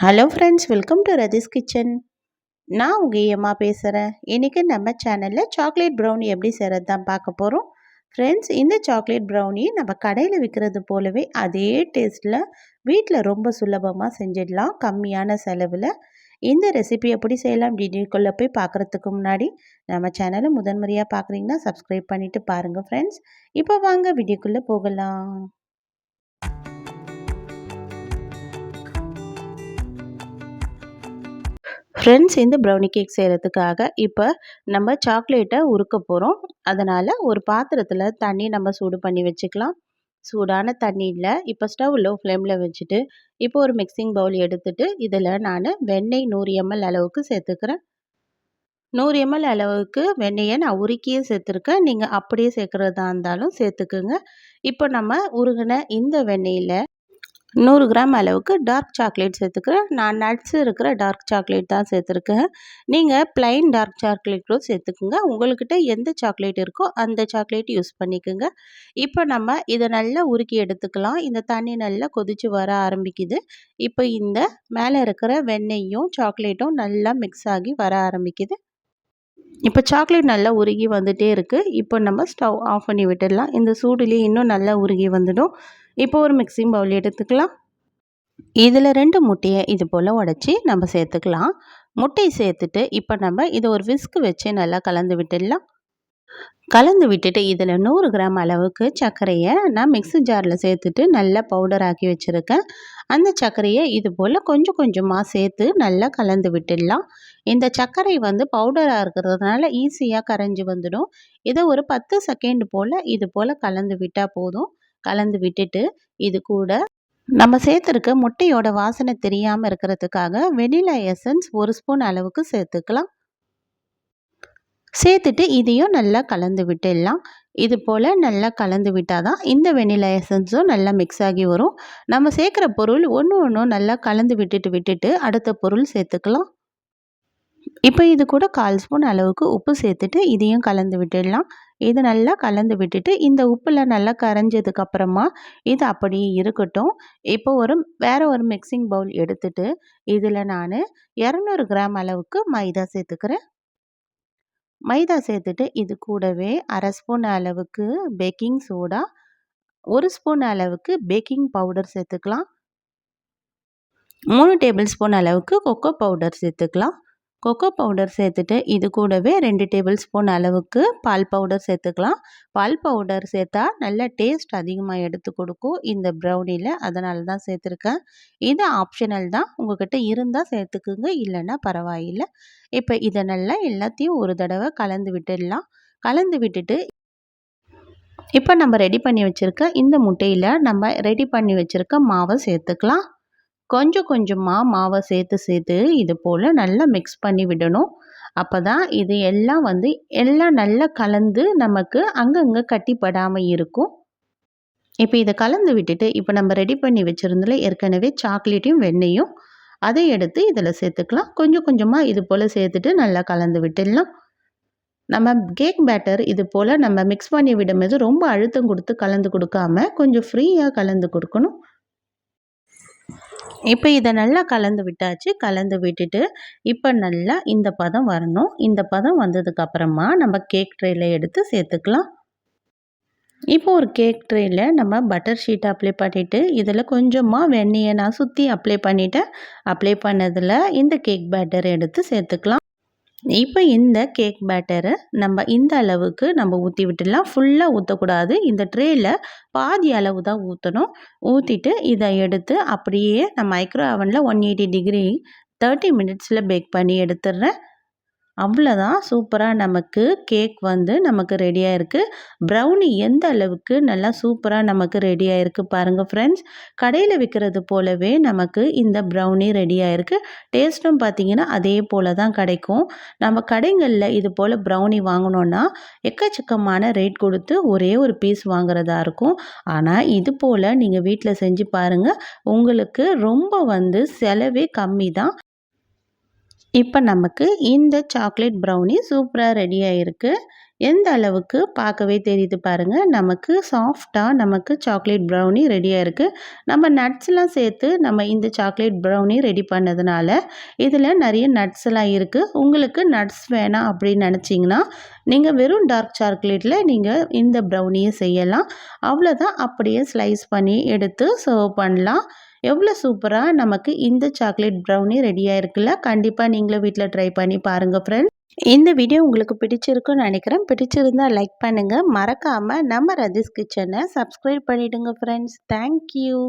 Hello friends welcome to Rathi's kitchen நான் உங்கள் ஏமா பேசுகிறேன் இன்றைக்கி நம்ம சேனலில் சாக்லேட் ப்ரௌனி எப்படி செய்கிறது தான் பார்க்க போகிறோம் ஃப்ரெண்ட்ஸ் இந்த சாக்லேட் ப்ரௌனி நம்ம கடையில் விற்கிறது போலவே அதே டேஸ்ட்டில் வீட்டில் ரொம்ப சுலபமாக செஞ்சிடலாம் கம்மியான செலவில். இந்த ரெசிபி எப்படி செய்யலாம் வீடியோக்குள்ளே போய் பார்க்குறதுக்கு முன்னாடி நம்ம சேனலை முதன்முறையாக பார்க்குறீங்கன்னா சப்ஸ்கிரைப் பண்ணிவிட்டு பாருங்கள் ஃப்ரெண்ட்ஸ் இப்போ வாங்க வீடியோக்குள்ளே போகலாம். ஃப்ரெண்ட்ஸ் இந்த ப்ரௌனி கேக் செய்கிறதுக்காக இப்போ நம்ம சாக்லேட்டை உருக்க போகிறோம் அதனால் ஒரு பாத்திரத்தில் தண்ணி நம்ம சூடு பண்ணி வச்சுக்கலாம். சூடான தண்ணியில் இப்போ ஸ்டவ் லோ ஃப்ளேமில் வச்சுட்டு இப்போ ஒரு மிக்சிங் பவுல் எடுத்துகிட்டு இதில் நான் வெண்ணெய் நூறு எம்எல் அளவுக்கு சேர்த்துக்கிறேன். நூறு எம்எல் அளவுக்கு வெண்ணெயை நான் உருக்கியே சேர்த்துருக்கேன். நீங்கள் அப்படியே சேர்க்குறதா இருந்தாலும் சேர்த்துக்குங்க. இப்போ நம்ம உருகின இந்த வெண்ணெயில் நூறு கிராம் அளவுக்கு டார்க் சாக்லேட் சேர்த்துக்கிறேன். நான் நட்ஸ் இருக்கிற டார்க் சாக்லேட் தான் சேர்த்துருக்கேன். நீங்கள் ப்ளைன் டார்க் சாக்லேட்டும் சேர்த்துக்குங்க. உங்கள்கிட்ட எந்த சாக்லேட் இருக்கோ அந்த சாக்லேட் யூஸ் பண்ணிக்கோங்க. இப்போ நம்ம இதை நல்லா உருக்கி எடுத்துக்கலாம். இந்த தண்ணி நல்லா கொதித்து வர ஆரம்பிக்குது. இப்போ இந்த மேலே இருக்கிற வெண்ணெயும் சாக்லேட்டும் நல்லா மிக்ஸ் ஆகி வர ஆரம்பிக்குது. இப்போ சாக்லேட் நல்லா உருகி வந்துகிட்டே இருக்குது இப்போ நம்ம ஸ்டவ் ஆஃப் பண்ணி விட்டுடலாம். இந்த சூடுலேயே இன்னும் நல்லா உருகி வந்துடும். இப்போ ஒரு மிக்சிங் பவுல் எடுத்துக்கலாம். இதில் ரெண்டு முட்டையை இது போல் உடச்சி நம்ம சேர்த்துக்கலாம். முட்டை சேர்த்துட்டு இப்போ நம்ம இதை ஒரு விஸ்க்கு வச்சு நல்லா கலந்து விட்டுடலாம். கலந்து விட்டுட்டு இதில் நூறு கிராம் அளவுக்கு சர்க்கரையை நான் மிக்ஸி ஜாரில் சேர்த்துட்டு நல்லா பவுடர் ஆக்கி வச்சுருக்கேன். அந்த சர்க்கரையை இது போல் கொஞ்சம் கொஞ்சமாக சேர்த்து நல்லா கலந்து விட்டுடலாம். இந்த சர்க்கரை வந்து பவுடராக இருக்கிறதுனால ஈஸியாக கரைஞ்சி வந்துடும். இதை ஒரு பத்து செகண்ட் போல் இது போல் கலந்து விட்டால் போதும். கலந்து விட்டுட்டு இது கூட நம்ம சேர்த்துருக்க முட்டையோட வாசனை தெரியாமல் இருக்கிறதுக்காக வெனிலா எசன்ஸ் ஒரு ஸ்பூன் அளவுக்கு சேர்த்துக்கலாம். சேர்த்துட்டு இதையும் நல்லா கலந்து விட்டுடலாம். இது போல் நல்லா கலந்து விட்டால் தான் இந்த வெனிலா எசன்ஸும் நல்லா மிக்ஸ் ஆகி வரும். நம்ம சேர்க்குற பொருள் ஒன்று ஒன்றும் நல்லா கலந்து விட்டுட்டு விட்டுட்டு அடுத்த பொருள் சேர்த்துக்கலாம். இப்போ இது கூட கால் ஸ்பூன் அளவுக்கு உப்பு சேர்த்துட்டு இதையும் கலந்து விட்டுடலாம். இது நல்லா கலந்து விட்டுட்டு இந்த உப்பில் நல்லா கரைஞ்சதுக்கப்புறமா இது அப்படியே இருக்கட்டும். இப்போ ஒரு வேறு ஒரு மிக்சிங் பவுல் எடுத்துட்டு இதில் நான் இரநூறு கிராம் அளவுக்கு மைதா சேர்த்துக்கிறேன். மைதா சேர்த்துட்டு இது கூடவே அரை ஸ்பூன் அளவுக்கு பேக்கிங் சோடா ஒரு ஸ்பூன் அளவுக்கு பேக்கிங் பவுடர் சேர்த்துக்கலாம். மூணு டேபிள் ஸ்பூன் அளவுக்கு கொக்கோ பவுடர் சேர்த்துக்கலாம். கொக்கோ பவுடர் சேர்த்துட்டு இது கூடவே ரெண்டு டேபிள் ஸ்பூன் அளவுக்கு பால் பவுடர் சேர்த்துக்கலாம். பால் பவுடர் சேர்த்தா நல்ல டேஸ்ட் அதிகமாக எடுத்து கொடுக்கும். இந்த ப்ரௌனியில் அதனால தான் சேர்த்துருக்கேன். இது ஆப்ஷனல் தான். உங்கள்கிட்ட இருந்தால் சேர்த்துக்குங்க. இல்லைன்னா பரவாயில்லை. இப்போ இதை நல்லா எல்லாத்தையும் ஒரு தடவை கலந்து விட்டுடலாம். கலந்து விட்டுட்டு இப்போ நம்ம ரெடி பண்ணி வச்சுருக்க இந்த முட்டையில் நம்ம ரெடி பண்ணி வச்சுருக்க மாவை சேர்த்துக்கலாம். கொஞ்சம் கொஞ்சமாக மாவை சேர்த்து சேர்த்து இது போல் நல்லா மிக்ஸ் பண்ணி விடணும். அப்போ தான் இது எல்லாம் வந்து எல்லாம் நல்லா கலந்து நமக்கு அங்கங்கே கட்டிப்படாமல் இருக்கும். இப்போ இதை கலந்து விட்டுட்டு இப்போ நம்ம ரெடி பண்ணி வச்சுருந்தில் ஏற்கனவே சாக்லேட்டையும் வெண்ணையும் அதை எடுத்து இதில் சேர்த்துக்கலாம். கொஞ்சம் கொஞ்சமாக இது போல் சேர்த்துட்டு நல்லா கலந்து விட்டுடலாம். நம்ம கேக் பேட்டர் இது போல் நம்ம மிக்ஸ் பண்ணி விடும்போது ரொம்ப அழுத்தம் கொடுத்து கலந்து கொடுக்காம கொஞ்சம் ஃப்ரீயாக கலந்து கொடுக்கணும். இப்போ இதை நல்லா கலந்து விட்டாச்சு. கலந்து விட்டுட்டு இப்போ நல்லா இந்த பதம் வரணும். இந்த பதம் வந்ததுக்கப்புறமா நம்ம கேக் ட்ரேயில் எடுத்து சேர்த்துக்கலாம். இப்போ ஒரு கேக் ட்ரேயில் நம்ம பட்டர் ஷீட் அப்ளை பண்ணிவிட்டு இதில் கொஞ்சமாக வெண்ணெயை நான் சுற்றி அப்ளை பண்ணிவிட்டேன் அப்ளை பண்ணதில் இந்த கேக் பேட்டர் எடுத்து சேர்த்துக்கலாம். இப்போ இந்த கேக் பேட்டரை நம்ம இந்த அளவுக்கு நம்ம ஊற்றி விட்டுடலாம். ஃபுல்லாக ஊற்றக்கூடாது இந்த ட்ரேயில் பாதி அளவு தான் ஊற்றணும் ஊற்றிட்டு இதை எடுத்து அப்படியே நான் மைக்ரோ அவனில் ஒன் எயிட்டி டிகிரி தேர்ட்டி மினிட்ஸில் பேக் பண்ணி எடுத்துடுறேன். அவ்வளோதான் சூப்பராக நமக்கு கேக் வந்து நமக்கு ரெடியாக இருக்குது ப்ரௌனி எந்த அளவுக்கு நல்லா சூப்பராக நமக்கு ரெடியாக இருக்குது பாருங்கள் ஃப்ரெண்ட்ஸ் கடையில் விற்கிறது போலவே நமக்கு இந்த ப்ரௌனி ரெடியாக இருக்குது டேஸ்ட்டும் பார்த்திங்கன்னா அதே போல் தான் கிடைக்கும். நம்ம கடைகளில் இது போல் ப்ரௌனி வாங்கினோன்னா எக்கச்சக்கமான ரேட் கொடுத்து ஒரே ஒரு பீஸ் வாங்குறதா இருக்கும். ஆனால் இது போல் நீங்கள் வீட்டில் செஞ்சு பாருங்கள் உங்களுக்கு ரொம்ப வந்து செலவே கம்மி தான் இப்போ நமக்கு இந்த சாக்லேட் ப்ரௌனி சூப்பராக ரெடி ஆகிருக்கு எந்த அளவுக்கு பார்க்கவே தெரியுது பாருங்கள் நமக்கு சாஃப்டாக நமக்கு சாக்லேட் ப்ரௌனி ரெடியாக இருக்குது நம்ம நட்ஸ்லாம் சேர்த்து நம்ம இந்த சாக்லேட் ப்ரௌனி ரெடி பண்ணதுனால இதில் நிறைய நட்ஸ்லாம் இருக்குது உங்களுக்கு நட்ஸ் வேணாம் அப்படின்னு நினச்சிங்கன்னா நீங்கள் வெறும் டார்க் சாக்லேட்டில் நீங்கள் இந்த ப்ரௌனியை செய்யலாம். அவ்வளோதான் அப்படியே ஸ்லைஸ் பண்ணி எடுத்து சர்வ் பண்ணலாம். எவ்வளோ சூப்பராக நமக்கு இந்த சாக்லேட் ப்ரௌனி ரெடியாக இருக்குல்ல கண்டிப்பாக நீங்களும் வீட்டில் ட்ரை பண்ணி பாருங்கள் ஃப்ரெண்ட்ஸ் இந்த வீடியோ உங்களுக்கு பிடிச்சிருக்குன்னு நினைக்கிறேன். பிடிச்சிருந்தா லைக் பண்ணுங்கள் மறக்காமல் நம்ம ரதிஸ் கிச்சனை சப்ஸ்கிரைப் பண்ணிவிடுங்க ஃப்ரெண்ட்ஸ் தேங்க்யூ